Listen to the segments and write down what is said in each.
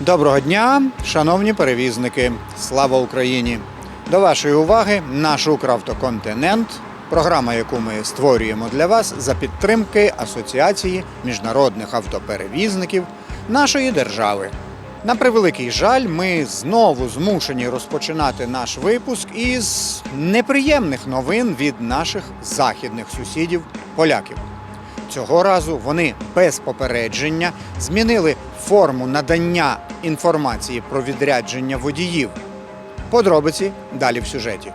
Доброго дня, шановні перевізники! Слава Україні! До вашої уваги наш Укравтоконтинент, програма, яку ми створюємо для вас за підтримки Асоціації міжнародних автоперевізників нашої держави. На превеликий жаль, ми знову змушені розпочинати наш випуск із неприємних новин від наших західних сусідів поляків. Цього разу вони без попередження змінили форму надання інформації про відрядження водіїв. Подробиці далі в сюжеті.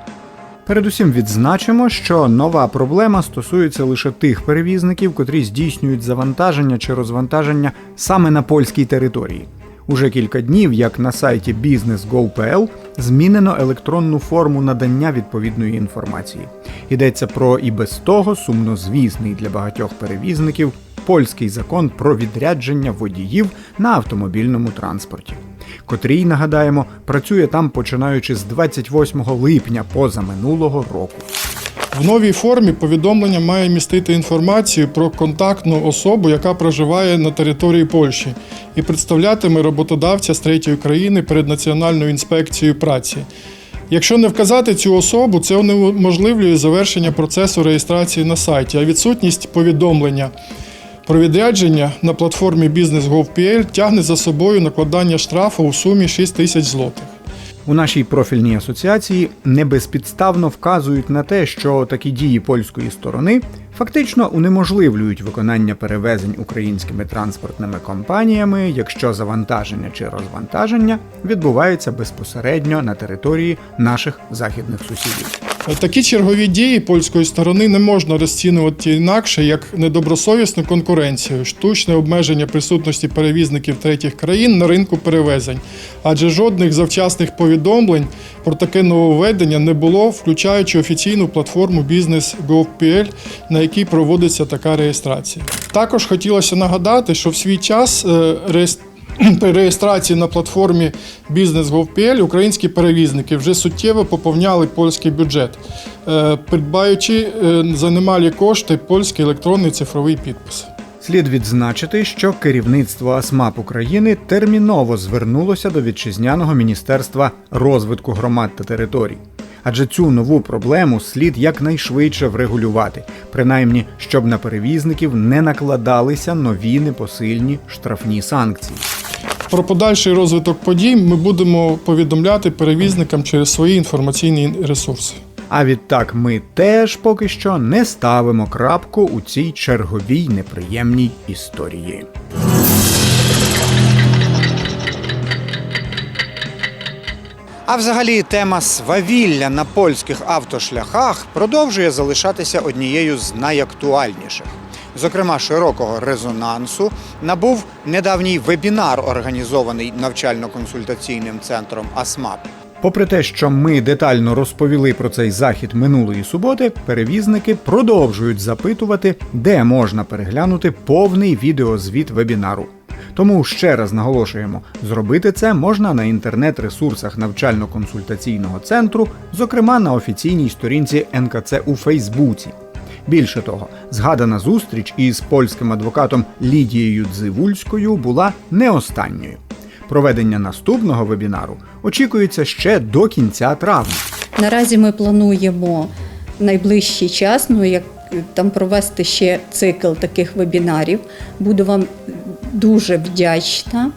Передусім відзначимо, що нова проблема стосується лише тих перевізників, котрі здійснюють завантаження чи розвантаження саме на польській території. Уже кілька днів, як на сайті Business.go.pl, змінено електронну форму надання відповідної інформації. Йдеться про і без того сумнозвісний для багатьох перевізників польський закон про відрядження водіїв на автомобільному транспорті, котрий, нагадаємо, працює там починаючи з 28 липня позаминулого року. В новій формі повідомлення має містити інформацію про контактну особу, яка проживає на території Польщі, і представлятиме роботодавця з третьої країни перед Національною інспекцією праці. Якщо не вказати цю особу, це унеможливлює завершення процесу реєстрації на сайті, а відсутність повідомлення про відрядження на платформі Business.gov.pl тягне за собою накладання штрафу у сумі 6 тисяч злотих. У нашій профільній асоціації не безпідставно вказують на те, що такі дії польської сторони фактично унеможливлюють виконання перевезень українськими транспортними компаніями, якщо завантаження чи розвантаження відбувається безпосередньо на території наших західних сусідів. Такі чергові дії польської сторони не можна розцінювати інакше як недобросовісну конкуренцію, штучне обмеження присутності перевізників третіх країн на ринку перевезень, адже жодних завчасних повідомлень про таке нововведення не було, включаючи офіційну платформу Business.gov.pl, на якій проводиться така реєстрація. Також хотілося нагадати, що в свій час е, реєстрація при реєстрації на платформі Business.gov.pl українські перевізники вже суттєво поповняли польський бюджет, е, придбаючи е, за немалі кошти польський електронний цифровий підпис. Слід відзначити, що керівництво АСМАП України терміново звернулося до вітчизняного міністерства розвитку громад та територій. Адже цю нову проблему слід якнайшвидше врегулювати, принаймні щоб на перевізників не накладалися нові непосильні штрафні санкції. Про подальший розвиток подій ми будемо повідомляти перевізникам через свої інформаційні ресурси. А відтак ми теж поки що не ставимо крапку у цій черговій неприємній історії. А взагалі тема свавілля на польських автошляхах продовжує залишатися однією з найактуальніших. Зокрема, широкого резонансу набув недавній вебінар, організований навчально-консультаційним центром АСМАП. Попри те, що ми детально розповіли про цей захід минулої суботи, перевізники продовжують запитувати, де можна переглянути повний відеозвіт вебінару. Тому ще раз наголошуємо, зробити це можна на інтернет-ресурсах навчально-консультаційного центру, зокрема на офіційній сторінці НКЦ у Фейсбуці. Більше того, згадана зустріч із польським адвокатом Лідією Дзивульською була не останньою. Проведення наступного вебінару очікується ще до кінця травня. Наразі ми плануємо найближчий час, ну як там провести ще цикл таких вебінарів. Буду вам дуже вдячна.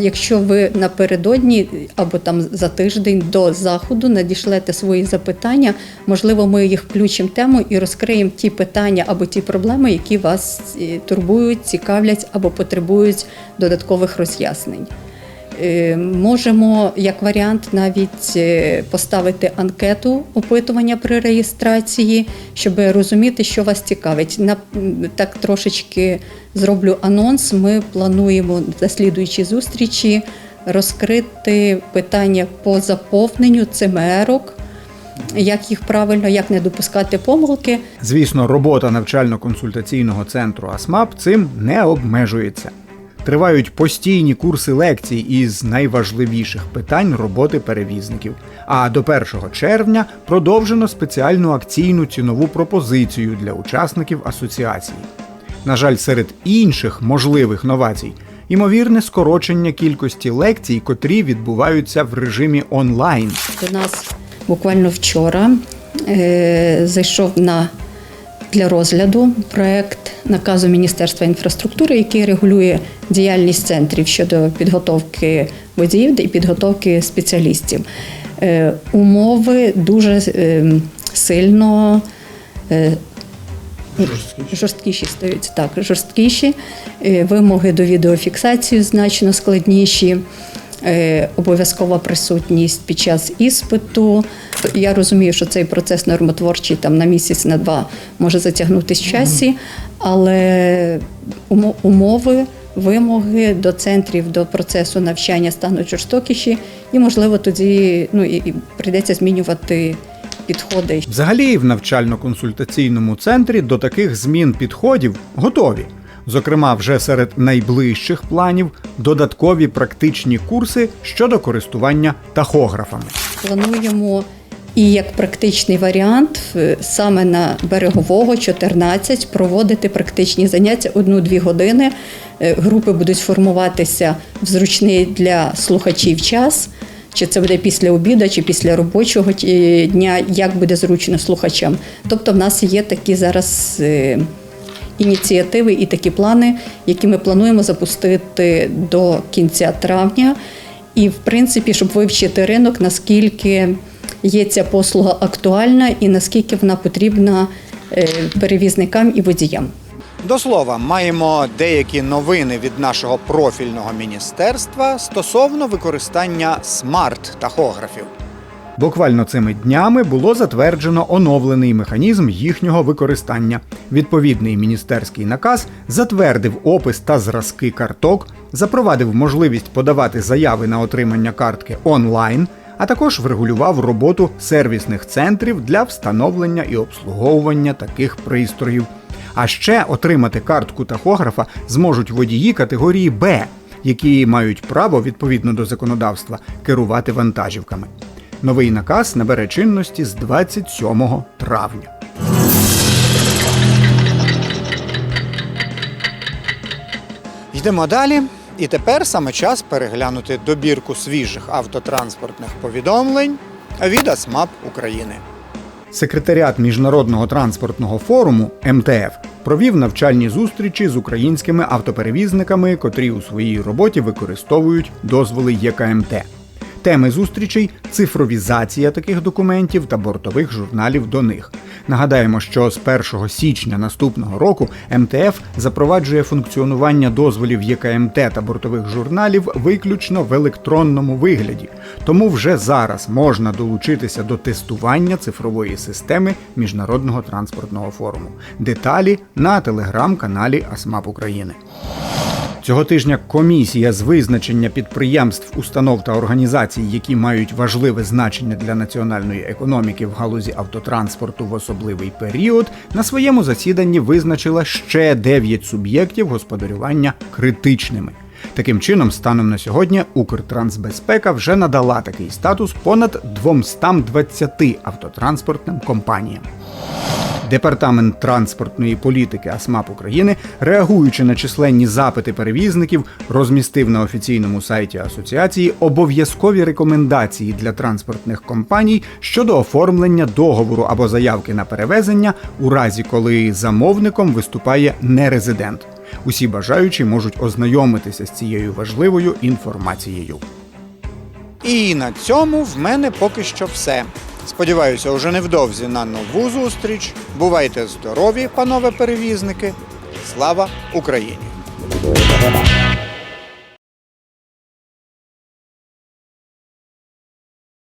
Якщо ви напередодні або там за тиждень до заходу надішлете свої запитання, можливо, ми їх включимо тему і розкриємо ті питання або ті проблеми, які вас е, турбують, цікавлять або потребують додаткових роз'яснень. Е, Можемо як варіант навіть е, поставити анкету опитування при реєстрації, щоб розуміти, що вас цікавить. На так трошечки зроблю анонс. Ми плануємо на слідуючій зустрічі розкрити питання по заповненню ЦМРок, як їх правильно, як не допускати помилки. Звісно, робота навчально-консультаційного центру АСМАП цим не обмежується. Тривають постійні курси лекцій із найважливіших питань роботи перевізників. А до 1 червня продовжено спеціальну акційну цінову пропозицію для учасників асоціації. На жаль, серед інших можливих новацій ймовірне скорочення кількості лекцій, котрі відбуваються в режимі онлайн. До нас буквально вчора е, зайшов на для розгляду проект наказу Міністерства інфраструктури, який регулює діяльність центрів щодо підготовки водіїв і підготовки спеціалістів. Е, умови дуже е, сильно е, жорсткіші стають так, жорсткіші, Е, вимоги до відеофіксації значно складніші. Е, Обов'язкова присутність під час іспиту. Я розумію, що цей процес нормотворчий там на місяць, на два може затягнутися в часі, але умови, вимоги до центрів, до процесу навчання стануть жорстокіші, і можливо тоді ну і, і прийдеться змінювати підходи. Взагалі, в навчально-консультаційному центрі до таких змін підходів готові. Зокрема, вже серед найближчих планів додаткові практичні курси щодо користування тахографами. Плануємо і як практичний варіант е, саме на берегового 14 проводити практичні заняття одну-дві години. Е, Групи будуть формуватися в зручний для слухачів час. Чи це буде після обіду, чи після робочого ті- дня, як буде зручно слухачам. Тобто, в нас є такі зараз е, ініціативи і такі плани, які ми плануємо запустити до кінця травня. І, в принципі, щоб вивчити ринок, наскільки є ця послуга актуальна і наскільки вона потрібна е, перевізникам і водіям. До слова, маємо деякі новини від нашого профільного міністерства стосовно використання смарт-тахографів. Буквально цими днями було затверджено оновлений механізм їхнього використання. Відповідний міністерський наказ затвердив опис та зразки карток, запровадив можливість подавати заяви на отримання картки онлайн, а також врегулював роботу сервісних центрів для встановлення і обслуговування таких пристроїв. А ще отримати картку тахографа зможуть водії категорії Б, які мають право відповідно до законодавства керувати вантажівками. Новий наказ набере чинності з 27 травня. Йдемо далі. І тепер саме час переглянути добірку свіжих автотранспортних повідомлень від АСМАП України. Секретаріат Міжнародного транспортного форуму МТФ провів навчальні зустрічі з українськими автоперевізниками, котрі у своїй роботі використовують дозволи ЄКМТ. Теми зустрічей цифровізація таких документів та бортових журналів до них. Нагадаємо, що з 1 січня наступного року МТФ запроваджує функціонування дозволів ЄКМТ та бортових журналів виключно в електронному вигляді. Тому вже зараз можна долучитися до тестування цифрової системи Міжнародного транспортного форуму. Деталі на телеграм-каналі АСМАП України. Цього тижня комісія з визначення підприємств, установ та організацій, які мають важливе значення для національної економіки в галузі автотранспорту в особливий період, на своєму засіданні визначила ще 9 суб'єктів господарювання критичними. Таким чином, станом на сьогодні Укртрансбезпека вже надала такий статус понад 220 автотранспортним компаніям. Департамент транспортної політики АСМАП України, реагуючи на численні запити перевізників, розмістив на офіційному сайті асоціації обов'язкові рекомендації для транспортних компаній щодо оформлення договору або заявки на перевезення у разі, коли замовником виступає нерезидент. Усі бажаючі можуть ознайомитися з цією важливою інформацією. І на цьому в мене поки що все. Сподіваюся, уже невдовзі на нову зустріч. Бувайте здорові, панове перевізники. Слава Україні!